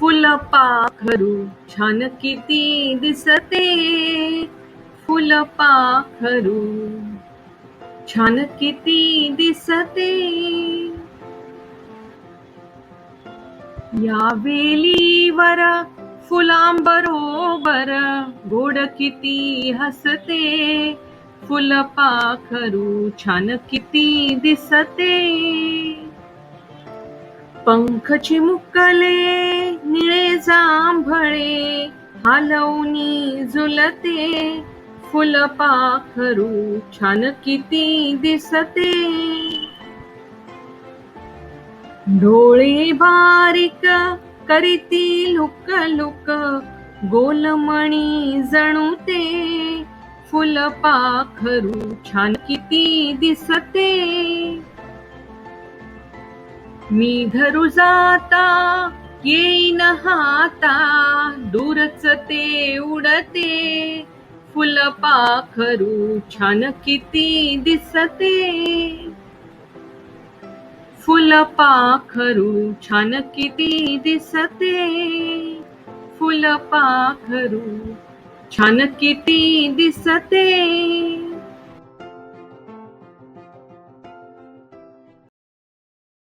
फुल पाखरू छान किती दिसते. फुल पाखरू छान किती दिसते. या वेलीवर फुलांबरोबर गोड किती हसते. फुल पाखरू छान किती दिसते. पंख चिमुकले निळे जांभळे हलवणी झुलते. फुलपाखरू छान किती दिसते. डोळे बारीक करीती लुक लुक गोलमणी जणू ते फुलपाखरू छान किती दिसते. मी धरू जाता येईन हाता दूरच ते उडते. फुल पाखरू छान किती दिसते. फुल पाखरू छान किती दिसते. फुल पाखरू छान किती दिसते.